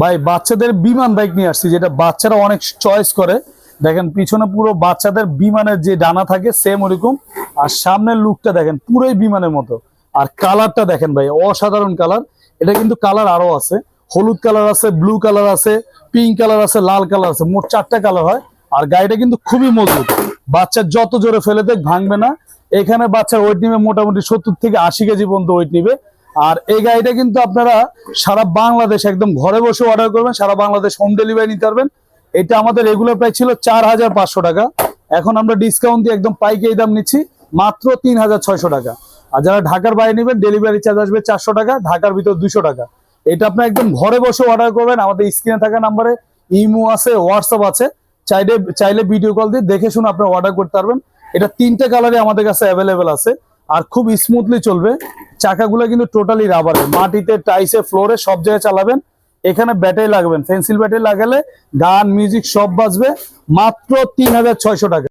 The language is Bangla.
ভাই, বাচ্চাদের বিমান বাইক নিয়ে আসছি, যেটা বাচ্চারা অনেক চয়েস করে। দেখেন, পিছনে পুরো বাচ্চাদের বিমানের যে ডানা থাকে সেম ওরকম। আর সামনের লুকটা দেখেন, পুরোই বিমানের মতো। আর কালারটা দেখেন ভাই, অসাধারণ কালার এটা কিন্তু কালার আরও আছে। হলুদ কালার আছে ব্লু কালার আছে পিঙ্ক কালার আছে, লাল কালার আছে, মোট চারটা কালার হয়। আর গাড়িটা কিন্তু খুবই মজবুত। বাচ্চা যত জোরে ফেলে দেখ, ভাঙবে না। এখানে বাচ্চার ওয়েট নিবে মোটামুটি সত্তর থেকে আশি কেজি পর্যন্ত ওয়েট নিবে। আর এই গাড়িটা কিন্তু আপনারা সারা বাংলাদেশ একদম ঘরে বসে অর্ডার করবেন, সারা বাংলাদেশ হোম ডেলিভারি নিতে পারবেন। এটা আমাদের রেগুলার প্রাইস ছিল চার হাজার পাঁচশো টাকা। এখন আমরা ডিসকাউন্ট দিয়ে একদম পাইকারি দাম নিচ্ছি, মাত্র তিন হাজার ছয়শো টাকা। আর যারা ঢাকার বাইরে নেবেন ডেলিভারি চার্জ আসবে চারশো টাকা, ঢাকার ভিতর দুশো টাকা। এটা আপনি একদম ঘরে বসে অর্ডার করবেন, আমাদের স্ক্রিনে থাকা নাম্বারে ইমো আছে হোয়াটসঅ্যাপ আছে। চাইলে চাইলে ভিডিও কল দিয়ে দেখে শুনে আপনি অর্ডার করতে পারবেন। এটা তিনটে কালারে আমাদের কাছে অ্যাভেলেবেল আছে। আর খুব স্মুথলি চলবে। চাকাগুলো কিন্তু টোটালি রাবারের মাটিতে টাইসে ফ্লোরে সব জায়গায় চালাবেন। এখানে ব্যাটারি লাগবেন। পেন্সিল ব্যাটারি লাগালে গান মিউজিক সব বাজবে। মাত্র তিন হাজার ছয়শো টাকা।